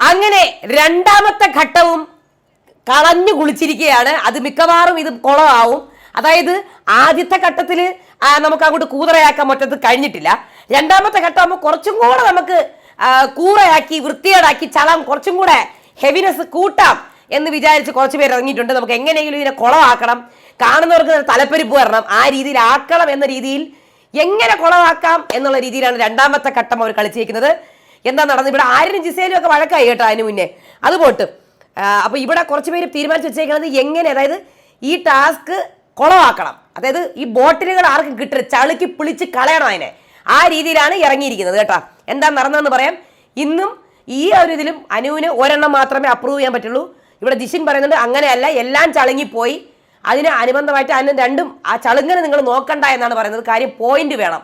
അങ്ങനെ രണ്ടാമത്തെ ഘട്ടവും കളഞ്ഞു കുളിച്ചിരിക്കുകയാണ്. അത് മിക്കവാറും ഇത് കുളമാവും. അതായത് ആദ്യത്തെ ഘട്ടത്തിൽ നമുക്ക് അങ്ങോട്ട് കൂതറയാക്കാൻ പറ്റത് കഴിഞ്ഞിട്ടില്ല. രണ്ടാമത്തെ ഘട്ടമാകുമ്പോൾ കുറച്ചും കൂടെ നമുക്ക് കൂറയാക്കി വൃത്തികേടാക്കി ചളം കുറച്ചും കൂടെ ഹെവിനെസ് കൂട്ടാം എന്ന് വിചാരിച്ച് കുറച്ച് പേര് ഇറങ്ങിയിട്ടുണ്ട്. നമുക്ക് എങ്ങനെയെങ്കിലും ഇതിനെ കുളമാക്കണം. കാണുന്നവർക്ക് തലപ്പരിപ്പ് വരണം. ആ രീതിയിൽ ആക്കണം എന്ന രീതിയിൽ എങ്ങനെ കുളമാക്കാം എന്നുള്ള രീതിയിലാണ് രണ്ടാമത്തെ ഘട്ടം അവർ കളിച്ചിരിക്കുന്നത്. എന്താ നടന്നത്? ഇവിടെ ആരും ജിസേലും ഒക്കെ വഴക്കായി കേട്ടോ അതിന് മുന്നേ. അത് പോട്ട്. അപ്പോൾ ഇവിടെ കുറച്ച് പേര് തീരുമാനിച്ച് വെച്ചേക്കുന്നത് എങ്ങനെ അതായത് ഈ ടാസ്ക് കുളമാക്കണം അതായത് ഈ ബോട്ടിലുകൾ ആർക്കും കിട്ടരുത്? ചളുക്കി പിളിച്ച് കളയണം അതിനെ. ആ രീതിയിലാണ് ഇറങ്ങിയിരിക്കുന്നത് കേട്ടോ. എന്താ നടന്നതെന്ന് പറയാം. ഇന്നും ഈ ഒരു ഇതിലും അനുവിന് ഒരെണ്ണം മാത്രമേ അപ്രൂവ് ചെയ്യാൻ പറ്റുള്ളൂ. ഇവിടെ ജിഷിൻ പറയുന്നുണ്ട് അങ്ങനെയല്ല എല്ലാം ചളുങ്ങിപ്പോയി. അതിന് അനുബന്ധമായിട്ട് അതിന് രണ്ടും ആ ചളുങ്ങനെ നിങ്ങൾ നോക്കണ്ട എന്നാണ് പറയുന്നത്. കാര്യം പോയിന്റ് വേണം.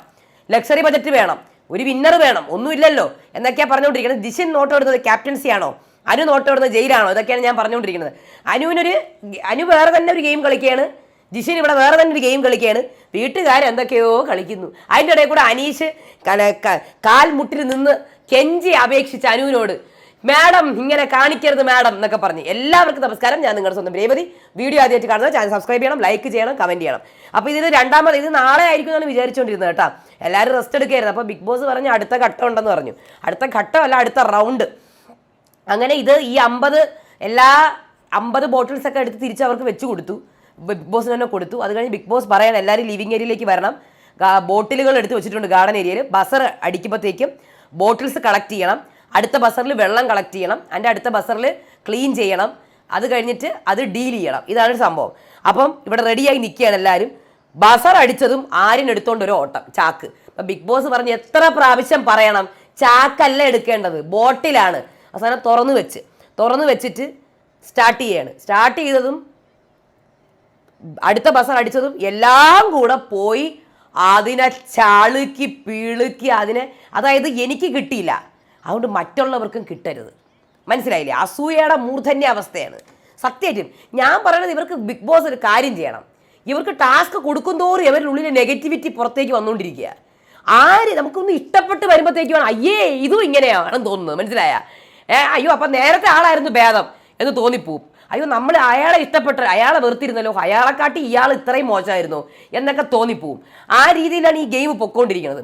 ലക്ഷറി ബജറ്റ് വേണം. ഒരു വിന്നർ വേണം ഒന്നുമില്ലല്ലോ. എന്നൊക്കെയാണ് പറഞ്ഞുകൊണ്ടിരിക്കുന്നത്. ജിഷിൻ നോട്ട് എടുത്തത് ക്യാപ്റ്റൻസി ആണോ? അനു നോട്ട് എടുത്തത് ജയിലാണോ? ഇതൊക്കെയാണ് ഞാൻ പറഞ്ഞുകൊണ്ടിരിക്കുന്നത്. അനുവിനൊരു അനു വേറെ തന്നെ ഒരു ഗെയിം കളിക്കുകയാണ്. ജിഷിൻ ഇവിടെ വേറെ തന്നെ ഒരു ഗെയിം കളിക്കുകയാണ്. വീട്ടുകാർ എന്തൊക്കെയോ കളിക്കുന്നു. അതിന്റെ ഇടയിൽ കൂടെ അനീഷ് കല- ക- കാൽ മുട്ടിൽ നിന്ന് കെഞ്ചി അപേക്ഷിച്ച് അനുവിനോട് മാഡം ഇങ്ങനെ കാണിക്കരുത് മാഡം എന്നൊക്കെ പറഞ്ഞ് എല്ലാവർക്കും നമസ്കാരം. ഞാൻ നിങ്ങളുടെ സ്വന്തം രേവതി. വീഡിയോ ആദ്യമായിട്ട് കാണുന്നത് ചാനൽ സബ്സ്ക്രൈബ് ചെയ്യണം ലൈക്ക് ചെയ്യണം കമന്റ് ചെയ്യണം. അപ്പോൾ ഇതിന് രണ്ടാമത് ഇത് നാളെ ആയിരിക്കും എന്നാണ് വിചാരിച്ചുകൊണ്ടിരുന്നത് കേട്ടോ. എല്ലാവരും റെസ്റ്റ് എടുക്കുകയായിരുന്നു. അപ്പോൾ ബിഗ് ബോസ് പറഞ്ഞ് അടുത്ത ഘട്ടം ഉണ്ടെന്ന് പറഞ്ഞു. അടുത്ത ഘട്ടമല്ല അടുത്ത റൗണ്ട് അങ്ങനെ ഇത് ഈ അമ്പത് എല്ലാ അമ്പത് ബോട്ടിൽസ് ഒക്കെ എടുത്ത് തിരിച്ച് അവർക്ക് വെച്ച് കൊടുത്തു. ബിഗ് ബോസിന് തന്നെ കൊടുത്തു. അത് കഴിഞ്ഞ് ബിഗ് ബോസ് പറയാൻ എല്ലാവരും ലിവിങ് ഏരിയയിലേക്ക് വരണം. ബോട്ടിലുകൾ എടുത്ത് വെച്ചിട്ടുണ്ട് ഗാർഡൻ ഏരിയയിൽ. ബസർ അടിക്കുമ്പോഴത്തേക്കും ബോട്ടിൽസ് കളക്ട് ചെയ്യണം. അടുത്ത ബസറിൽ വെള്ളം കളക്ട് ചെയ്യണം. അതിന്റെ അടുത്ത ബസറിൽ ക്ലീൻ ചെയ്യണം. അത് കഴിഞ്ഞിട്ട് അത് ഡീൽ ചെയ്യണം. ഇതാണ് സംഭവം. അപ്പം ഇവിടെ റെഡിയായി നിൽക്കുകയാണ് എല്ലാവരും. ബസർ അടിച്ചതും ആരിനെടുത്തോണ്ട് ഒരു ഓട്ടം. ചാക്ക്. അപ്പം ബിഗ് ബോസ് പറഞ്ഞ് എത്ര പ്രാവശ്യം പറയണം? ചാക്കല്ല എടുക്കേണ്ടത്. ബോട്ടിലാണ്. അവസാനം തുറന്നു വെച്ച്. തുറന്നു വെച്ചിട്ട് സ്റ്റാർട്ട് ചെയ്യാണ്. സ്റ്റാർട്ട് ചെയ്തതും അടുത്ത ബസർ അടിച്ചതും എല്ലാം കൂടെ പോയി അതിനെ ചാളുക്കി പീളുക്കി അതിനെ അതായത് എനിക്ക് കിട്ടിയില്ല. അതുകൊണ്ട് മറ്റുള്ളവർക്കും കിട്ടരുത്. മനസ്സിലായില്ലേ? അസൂയയുടെ മൂർധന്യ അവസ്ഥയാണ്. സത്യമായിട്ടും ഞാൻ പറയുന്നത് ഇവർക്ക് ബിഗ് ബോസ് ഒരു കാര്യം ചെയ്യണം. ഇവർക്ക് ടാസ്ക് കൊടുക്കുന്തോറും ഇവരുടെ ഉള്ളിലെ നെഗറ്റിവിറ്റി പുറത്തേക്ക് വന്നുകൊണ്ടിരിക്കുക. ആര് നമുക്കൊന്ന് ഇഷ്ടപ്പെട്ട് വരുമ്പോഴത്തേക്കുമാണ് അയ്യേ ഇതും ഇങ്ങനെയാണെന്ന് തോന്നുന്നത്. മനസ്സിലായ? ഏ അയ്യോ അപ്പം നേരത്തെ ആളായിരുന്നു ഭേദം എന്ന് തോന്നിപ്പോവും. അയ്യോ നമ്മൾ അയാളെ ഇഷ്ടപ്പെട്ട അയാളെ വെറുത്തിരുന്നല്ലോ. അയാളെക്കാട്ടി ഇയാൾ ഇത്രയും മോശമായിരുന്നു എന്നൊക്കെ തോന്നിപ്പോവും. ആ രീതിയിലാണ് ഈ ഗെയിം പൊക്കോണ്ടിരിക്കുന്നത്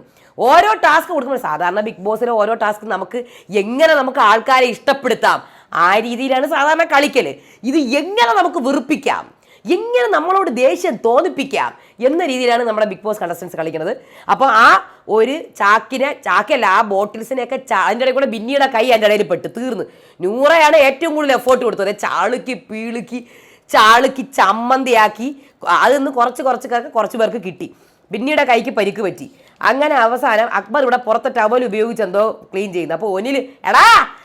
ഓരോ ടാസ്ക് കൊടുക്കുമ്പോൾ സാധാരണ ബിഗ് ബോസിലെ ഓരോ ടാസ്ക് നമുക്ക് എങ്ങനെ നമുക്ക് ആൾക്കാരെ ഇഷ്ടപ്പെടുത്താം? ആ രീതിയിലാണ് സാധാരണ കളിക്കൽ. ഇത് എങ്ങനെ നമുക്ക് വെറുപ്പിക്കാം? എങ്ങനെ നമ്മളോട് ദേഷ്യം തോന്നിപ്പിക്കാം? എന്ന രീതിയിലാണ് നമ്മുടെ ബിഗ് ബോസ് കണ്ടസ്റ്റൻസ് കളിക്കുന്നത്. അപ്പോൾ ആ ഒരു ചാക്കിനെ ചാക്കല്ല ആ ബോട്ടിൽസിനെയൊക്കെ അതിന്റെ ഇടയിൽ കൂടെ ബിന്നിയുടെ കൈ അതിന്റെ ഇടയിൽ പെട്ട് തീർന്ന്. നൂറയാണ് ഏറ്റവും കൂടുതൽ എഫേർട്ട് കൊടുത്തത്. ചാളുക്കി പീളുക്കി ചാളുക്കി ചമ്മന്തിയാക്കി അതിന്ന് കുറച്ച് കുറച്ച് കുറച്ച് പേർക്ക് കിട്ടി. ബിന്നിയുടെ കൈക്ക് പരിക്ക് പറ്റി. അങ്ങനെ അവസാനം അക്ബർ ഇവിടെ പുറത്തെ ടവൽ ഉപയോഗിച്ച് എന്തോ ക്ലീൻ ചെയ്യുന്നു. അപ്പോൾ ഒനിൽ എടാ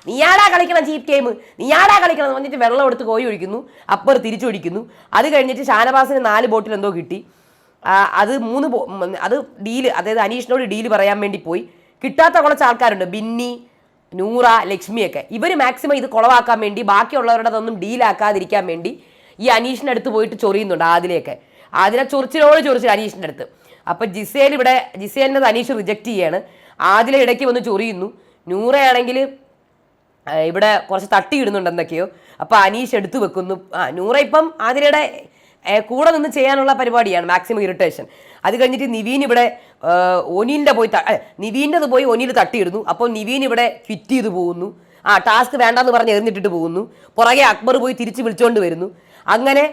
നീയാടാ കളിക്കണം ചീപ്പ് ഗെയിം നീയാടാ കളിക്കണം എന്ന് പറഞ്ഞിട്ട് വെള്ളം എടുത്ത് കോഴി ഒഴിക്കുന്നു. അക്ബർ തിരിച്ചൊഴിക്കുന്നു അത് കഴിഞ്ഞിട്ട് ഷാനവാസിന് നാല് ബോട്ടിൽ എന്തോ കിട്ടി. അത് മൂന്ന് അത് ഡീൽ അതായത് അനീഷിനോട് ഡീൽ പറയാൻ വേണ്ടി പോയി. കിട്ടാത്ത കുറച്ച് ആൾക്കാരുണ്ട്. ബിന്നി നൂറ ലക്ഷ്മിയൊക്കെ. ഇവർ മാക്സിമം ഇത് കുളവാക്കാൻ വേണ്ടി ബാക്കിയുള്ളവരുടെ അതൊന്നും ഡീലാക്കാതിരിക്കാൻ വേണ്ടി ഈ അനീഷിന്റെ അടുത്ത് പോയിട്ട് ചൊറിയുന്നുണ്ട് ആദിലെയൊക്കെ. ആദിലെ ചൊറിച്ചിലോട് ചൊറിച്ചിൽ അനീഷിന്റെ അടുത്ത്. അപ്പം ജിസേൽ ഇവിടെ ജിസേലിന്റെ അനീഷ് റിജക്റ്റ് ചെയ്യാണ്. ആദിലെ ഇടയ്ക്ക് വന്ന് ചൊറിയുന്നു. നൂറയാണെങ്കിൽ ഇവിടെ കുറച്ച് തട്ടിയിടുന്നുണ്ട് എന്തൊക്കെയോ അപ്പോൾ അനീഷ് എടുത്തു വെക്കുന്നു. ആ നൂറ ഇപ്പം ആതിരയുടെ ഏ, കൂടെ നിന്ന് ചെയ്യാനുള്ള പരിപാടിയാണ് മാക്സിമം ഇറിറ്റേഷൻ അത് കഴിഞ്ഞിട്ട് നിവീൻ ഇവിടെ ഒനിലിന്റെ പോയി നിവീന്റെത് പോയി ഒനിൽ തട്ടിയിടുന്നു. അപ്പോൾ നിവീൻ ഇവിടെ ഫിറ്റ് ചെയ്ത് പോകുന്നു. ആ ടാസ്ക് വേണ്ടെന്ന് പറഞ്ഞ് എറിഞ്ഞിട്ടിട്ട് പോകുന്നു. പുറകെ അക്ബർ പോയി തിരിച്ച് വിളിച്ചുകൊണ്ട് വരുന്നു. അങ്ങനെ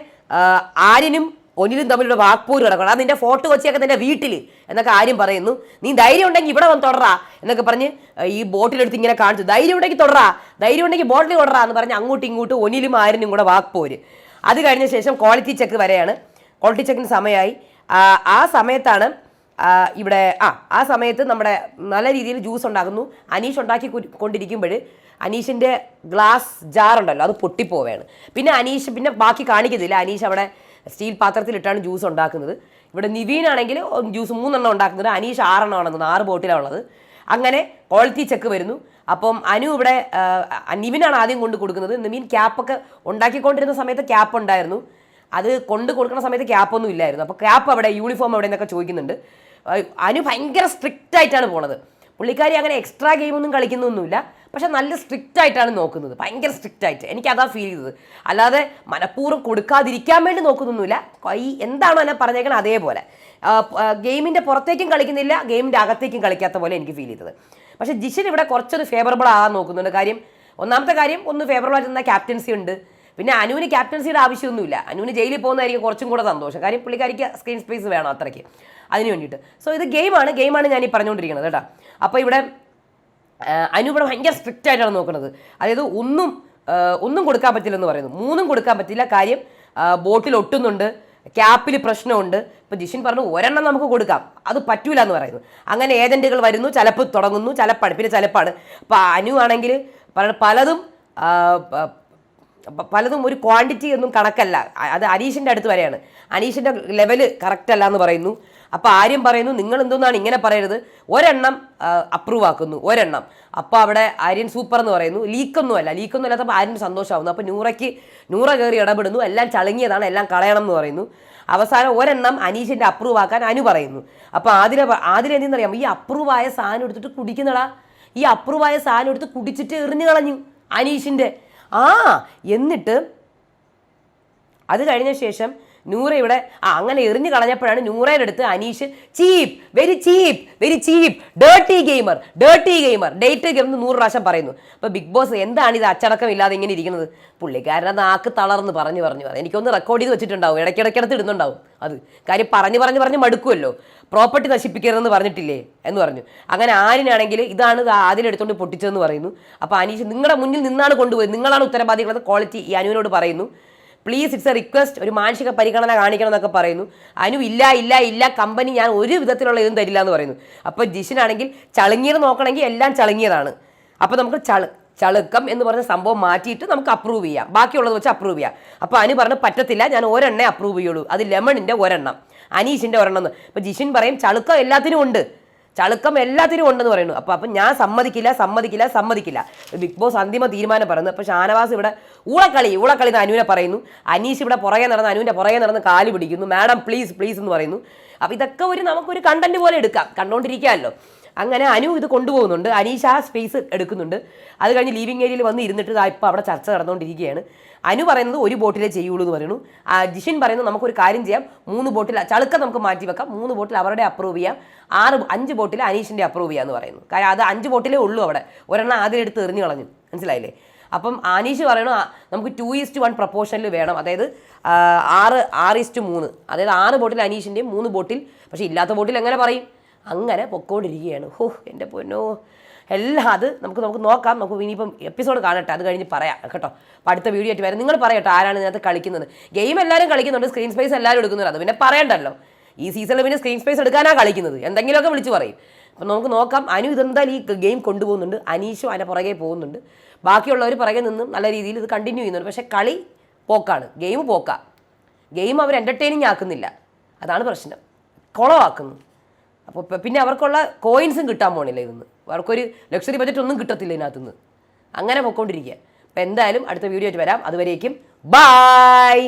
ആര്യനും ഒനിലും തമ്മിലുള്ള വാക്പോര് കിടക്കണം അത് നിന്റെ ഫോട്ടോ വെച്ചൊക്കെ നിന്റെ വീട്ടിൽ എന്നൊക്കെ ആര്യം പറയുന്നു. നീ ധൈര്യം ഉണ്ടെങ്കിൽ ഇവിടെ വന്ന് തുടറാ എന്നൊക്കെ പറഞ്ഞ് ഈ ബോട്ടിലെടുത്ത് ഇങ്ങനെ കാണിച്ചു. ധൈര്യം ഉണ്ടെങ്കിൽ തുടറാ. ധൈര്യം ഉണ്ടെങ്കിൽ ബോട്ടിൽ തുടറാ എന്ന് പറഞ്ഞ് അങ്ങോട്ടും ഇങ്ങോട്ടും ഒനിലും ആരിനും കൂടെ വാക്പോര്. അത് കഴിഞ്ഞ ശേഷം ക്വാളിറ്റി ചെക്ക് വരെയാണ്. ക്വാളിറ്റി ചെക്കിന് സമയമായി ആ, സമയത്താണ് ഇവിടെ ആ ആ സമയത്ത് നമ്മുടെ നല്ല രീതിയിൽ ജ്യൂസ് ഉണ്ടാക്കുന്നു അനീഷ് ഉണ്ടാക്കി കൊണ്ടിരിക്കുമ്പോൾ അനീഷിന്റെ ഗ്ലാസ് ജാർ ഉണ്ടല്ലോ അത് പൊട്ടിപ്പോവുകയാണ് പിന്നെ അനീഷ് പിന്നെ ബാക്കി കാണിക്കുന്നില്ല. അനീഷ് അവിടെ സ്റ്റീൽ പാത്രത്തിലിട്ടാണ് ജ്യൂസ് ഉണ്ടാക്കുന്നത്. ഇവിടെ നിവീനാണെങ്കിൽ ജ്യൂസ് മൂന്നെണ്ണം ഉണ്ടാക്കുന്നത് അനീഷ് ആറെണ്ണം ഉണ്ടാക്കുന്നത് ആറ് ബോട്ടിലാണ് ഉള്ളത് അങ്ങനെ ക്വാളിറ്റി ചെക്ക് വരുന്നു. അപ്പം അനു ഇവിടെ നിവിനാണ് ആദ്യം കൊണ്ട് കൊടുക്കുന്നത്. നിവിൻ ക്യാപ്പൊക്കെ ഉണ്ടാക്കിക്കൊണ്ടിരുന്ന സമയത്ത് ക്യാപ്പ് ഉണ്ടായിരുന്നു. അത് കൊണ്ട് കൊടുക്കുന്ന സമയത്ത് ക്യാപ്പൊന്നും ഇല്ലായിരുന്നു. അപ്പോൾ ക്യാപ്പ് അവിടെ യൂണിഫോം അവിടെ നിന്നൊക്കെ ചോദിക്കുന്നുണ്ട്. അനു ഭയങ്കര സ്ട്രിക്റ്റ് ആയിട്ടാണ് പോണത്. പുള്ളിക്കാരി അങ്ങനെ എക്സ്ട്രാ ഗെയിമൊന്നും കളിക്കുന്നൊന്നുമില്ല. പക്ഷെ നല്ല സ്ട്രിക്റ്റ് ആയിട്ടാണ് നോക്കുന്നത്. ഭയങ്കര സ്ട്രിക്റ്റ് ആയിട്ട്. എനിക്ക് അതാ ഫീൽ ചെയ്തത്. അല്ലാതെ മനഃപൂർവം കൊടുക്കാതിരിക്കാൻ വേണ്ടി നോക്കുന്നൊന്നുമില്ല. കൈ എന്താണോ എന്നെ പറഞ്ഞേക്കണം അതേപോലെ. ഗെയിമിന്റെ പുറത്തേക്കും കളിക്കുന്നില്ല ഗെയിമിന്റെ അകത്തേക്കും കളിക്കാത്ത പോലെ എനിക്ക് ഫീൽ ചെയ്തത്. പക്ഷേ ജിഷൻ ഇവിടെ കുറച്ചൊരു ഫേവറബിൾ ആകാൻ നോക്കുന്നുണ്ട്. കാര്യം ഒന്നാമത്തെ കാര്യം ഒന്ന് ഫേവറബിൾ ആയിട്ട് നിന്ന ക്യാപ്റ്റൻസി ഉണ്ട്. പിന്നെ അനുവിന് ക്യാപ്റ്റൻസിയുടെ ആവശ്യമൊന്നുമില്ല. അനുവിന് ജയിലിൽ പോകുന്നതായിരിക്കും കുറച്ചും കൂടെ സന്തോഷം. കാര്യം പുള്ളിക്കാരിക്ക് സ്ക്രീൻ സ്പേസ് വേണം അത്രയ്ക്ക്. അതിന് വേണ്ടിയിട്ട്. സോ ഇത് ഗെയിമാണ് ഗെയിമാണ് ഞാൻ ഈ പറഞ്ഞുകൊണ്ടിരിക്കുന്നത് കേട്ടോ. അപ്പോൾ ഇവിടെ ആ, അനു ഇവിടെ ഭയങ്കര സ്ട്രിക്റ്റ് ആയിട്ടാണ് നോക്കുന്നത്. അതായത് ഒന്നും ഒന്നും കൊടുക്കാൻ പറ്റില്ല എന്ന് പറയുന്നു. മൂന്നും കൊടുക്കാൻ പറ്റില്ല. കാര്യം ബോട്ടിൽ ഒട്ടുന്നുണ്ട്. ക്യാപ്പിൽ പ്രശ്നമുണ്ട്. ഇപ്പം ജിഷിൻ പറഞ്ഞു ഒരെണ്ണം നമുക്ക് കൊടുക്കാം. അത് പറ്റൂല എന്ന് പറയുന്നു. അങ്ങനെ ഏജന്റുകൾ വരുന്നു. ചിലപ്പോൾ തുടങ്ങുന്നു. ചിലപ്പാണ് പിന്നെ ചിലപ്പാണ് അപ്പോൾ അനു ആണെങ്കിൽ പലതും പലതും ഒരു ക്വാണ്ടിറ്റി ഒന്നും കണക്കല്ല. അത് അനീഷിന്റെ അടുത്ത് വരെയാണ്. അനീഷിന്റെ ലെവൽ കറക്റ്റ് അല്ല എന്ന് പറയുന്നു. അപ്പോൾ ആര്യം പറയുന്നു നിങ്ങൾ എന്തോന്നാണ് ഇങ്ങനെ പറയരുത്? ഒരെണ്ണം അപ്രൂവ് ആക്കുന്നു ഒരെണ്ണം. അപ്പോൾ അവിടെ ആര്യൻ സൂപ്പർ എന്ന് പറയുന്നു. ലീക്കൊന്നും അല്ല ലീക്കൊന്നും അല്ലാത്തപ്പോൾ ആര്യൻ സന്തോഷമാവുന്നു. അപ്പോൾ നൂറയ്ക്ക് നൂറ കയറി ഇടപെടുന്നു. എല്ലാം ചളങ്ങിയതാണ് എല്ലാം കളയണം എന്ന് പറയുന്നു. അവസാനം ഒരെണ്ണം അനീഷിന്റെ അപ്രൂവ് ആക്കാൻ അനു പറയുന്നു. അപ്പോൾ ആതിര ആതിരെ എന്തെന്നറിയാം ഈ അപ്രൂവ് ആയ സാധനം എടുത്തിട്ട് കുടിക്കുന്നടാ. ഈ അപ്രൂവ് ആയ സാധനം എടുത്ത് കുടിച്ചിട്ട് എറിഞ്ഞു കളഞ്ഞു അനീഷിന്റെ ആ എന്നിട്ട് അത് കഴിഞ്ഞ ശേഷം നൂറ ഇവിടെ ആ അങ്ങനെ എറിഞ്ഞു കളഞ്ഞപ്പോഴാണ് നൂറയുടെ അടുത്ത് Aneesh cheap very cheap very cheap dirty gamer dirty gamer date game എന്ന് നൂറ് പ്രാവശ്യം പറയുന്നു. അപ്പോൾ ബിഗ് ബോസ് എന്താണ് ഇത് അച്ചടക്കം ഇല്ലാതെ ഇങ്ങനെ ഇരിക്കുന്നത്? പുള്ളിക്കാരനത് നാക്ക് തളർന്ന് പറഞ്ഞു പറഞ്ഞു പറഞ്ഞു. എനിക്കൊന്ന് റെക്കോർഡ് ചെയ്ത് വെച്ചിട്ടുണ്ടാവും. ഇടയ്ക്കിടയ്ക്കിടത്ത് ഇടുന്നുണ്ടാവും. അത് കാര്യം പറഞ്ഞു പറഞ്ഞു പറഞ്ഞ് മടുക്കുമല്ലോ പ്രോപ്പർട്ടി നശിപ്പിക്കരുതെന്ന് പറഞ്ഞിട്ടില്ലേ? എന്ന് പറഞ്ഞു. അങ്ങനെ ആരിനാണെങ്കിൽ ഇതാണ് അതിലെടുത്തോണ്ട് പൊട്ടിച്ചതെന്ന് പറയുന്നു. അപ്പോൾ അനീഷ് നിങ്ങളുടെ മുന്നിൽ നിന്നാണ് കൊണ്ടുപോയത്. നിങ്ങളാണ് ഉത്തരവാദികളെന്ന് ക്വാളിറ്റി ഈ അനുവിനോട് പറയുന്നു. പ്ലീസ് ഇറ്റ്സ് എ റിക്വസ്റ്റ് ഒരു മാനസിക പരിഗണന കാണിക്കണം എന്നൊക്കെ പറയുന്നു. അനു ഇല്ല ഇല്ല ഇല്ല കമ്പനി ഞാൻ ഒരു വിധത്തിലുള്ള ഇതും തരില്ല എന്ന് പറയുന്നു. അപ്പോൾ ജിഷിനാണെങ്കിൽ ചളുങ്ങിയത് നോക്കണമെങ്കിൽ എല്ലാം ചളുങ്ങിയതാണ് അപ്പോൾ നമുക്ക് ചളു ചളുക്കം എന്ന് പറഞ്ഞ സംഭവം മാറ്റിയിട്ട് നമുക്ക് അപ്രൂവ് ചെയ്യാം. ബാക്കിയുള്ളത് വെച്ച് അപ്രൂവ് ചെയ്യാം. അപ്പോൾ അനു പറഞ്ഞു പറ്റത്തില്ല ഞാൻ ഒരെണ്ണേ അപ്രൂവ് ചെയ്യുള്ളൂ. അത് ലെമണിന്റെ ഒരെണ്ണം അനീഷിന്റെ ഒരെണ്ണം എന്ന്. അപ്പോൾ ജിഷിൻ പറയും ചളുക്കം എല്ലാത്തിനും ഉണ്ട്. ചളുക്കം എല്ലാത്തിനും ഉണ്ടെന്ന് പറയുന്നു. അപ്പോൾ അപ്പം ഞാൻ സമ്മതിക്കില്ല സമ്മതിക്കില്ല സമ്മതിക്കില്ല. ബിഗ് ബോസ് അന്തിമ തീരുമാനം പറയുന്നു. അപ്പോൾ ഷാനവാസ് ഇവിടെ ഊളക്കളി ഊളക്കളി എന്ന് അനുവിനെ പറയുന്നു. അനീഷ് ഇവിടെ പുറകെ നടന്ന് അനുവിന്റെ പുറകെ നടന്ന് കാൽ പിടിക്കുന്നു. മാഡം പ്ലീസ് പ്ലീസ് എന്ന് പറയുന്നു. അപ്പോൾ ഇതൊക്കെ ഒരു നമുക്കൊരു കണ്ടന്റ് പോലെ എടുക്കാം. കണ്ടുകൊണ്ടിരിക്കാമല്ലോ അങ്ങനെ അനു ഇത് കൊണ്ടുപോകുന്നുണ്ട്. അനീഷ് ആ സ്പേസ് എടുക്കുന്നുണ്ട്. അത് കഴിഞ്ഞ് ലീവിംഗ് ഏരിയയിൽ വന്ന് ഇരുന്നിട്ട് ഇപ്പോൾ അവിടെ ചർച്ച നടന്നുകൊണ്ടിരിക്കുകയാണ് അനു പറയുന്നത് ഒരു ബോട്ടിലേ ചെയ്യുള്ളൂ എന്ന് പറയുന്നു. ജിഷിൻ പറയുന്നത് നമുക്കൊരു കാര്യം ചെയ്യാം. മൂന്ന് ബോട്ടിൽ ചളുക്ക നമുക്ക് മാറ്റി വെക്കാം. മൂന്ന് ബോട്ടിൽ അവരുടെ അപ്രൂവ് ചെയ്യാം. ആറ് അഞ്ച് ബോട്ടിൽ അനീഷിന്റെ അപ്രൂവ് ചെയ്യാമെന്ന് പറയുന്നു. കാര്യം അത് അഞ്ച് ബോട്ടിലേ ഉള്ളൂ അവിടെ. ഒരെണ്ണം ആദ്യം എടുത്ത് എറിഞ്ഞു കളഞ്ഞു. മനസ്സിലായില്ലേ? അപ്പം ആനീഷ് പറയണു നമുക്ക് ടു ഈസ്റ്റ് വൺ പ്രപ്പോർഷനിൽ വേണം. അതായത് ആറ് ആറ് ഈസ്റ്റ് മൂന്ന്. അതായത് ആറ് ബോട്ടിൽ അനീഷിന്റെയും മൂന്ന് ബോട്ടിൽ പക്ഷേ ഇല്ലാത്ത ബോട്ടിൽ എങ്ങനെ പറയും? അങ്ങനെ പൊക്കോണ്ടിരിക്കുകയാണ്. ഹോ എന്റെ പൊന്നോ. എല്ലാം അത് നമുക്ക് നമുക്ക് നോക്കാം. നമുക്ക് ഇനിയിപ്പം എപ്പിസോഡ് കാണട്ടെ. അത് കഴിഞ്ഞ് പറയാം കേട്ടോ. അപ്പോൾ അടുത്ത വീഡിയോ ആയിട്ട് വരാം. നിങ്ങൾ പറയട്ടോ ആരാണ് ഇതിനകത്ത് കളിക്കുന്നത്. ഗെയിം എല്ലാവരും കളിക്കുന്നുണ്ട്. സ്ക്രീൻ സ്പേസ് എല്ലാവരും എടുക്കുന്നുണ്ട്. അത് പിന്നെ പറയണ്ടല്ലോ. ഈ സീസണിൽ പിന്നെ സ്ക്രീൻ സ്പേസ് എടുക്കാനാണ് കളിക്കുന്നത്. എന്തെങ്കിലുമൊക്കെ വിളിച്ച് പറയും. അപ്പം നമുക്ക് നോക്കാം. അനു ഇതെന്തായാലും ഈ ഗെയിം കൊണ്ടുപോകുന്നുണ്ട്? അനീഷും അതിന്റെ പുറകെ പോകുന്നുണ്ട്. ബാക്കിയുള്ളവർ പുറകെ നിന്നും നല്ല രീതിയിൽ ഇത് കണ്ടിന്യൂ ചെയ്യുന്നുണ്ട്. പക്ഷേ കളി പോക്കാണ്. ഗെയിം പോക്കാം. ഗെയിം അവർ എന്റർടൈനിങ് ആക്കുന്നില്ല. അതാണ് പ്രശ്നം. കുളമാക്കുന്നു അപ്പോൾ പിന്നെ അവർക്കുള്ള കോയിൻസും കിട്ടാൻ പോണില്ല ഇതൊന്ന്. അവർക്കൊരു ലക്ഷറി ബജറ്റ് ഒന്നും കിട്ടത്തില്ല ഇതിനകത്തുനിന്ന്. അങ്ങനെ പൊക്കോണ്ടിരിക്കുക അപ്പോൾ എന്തായാലും അടുത്ത വീഡിയോ ആയിട്ട് വരാം. അതുവരേക്കും ബായ്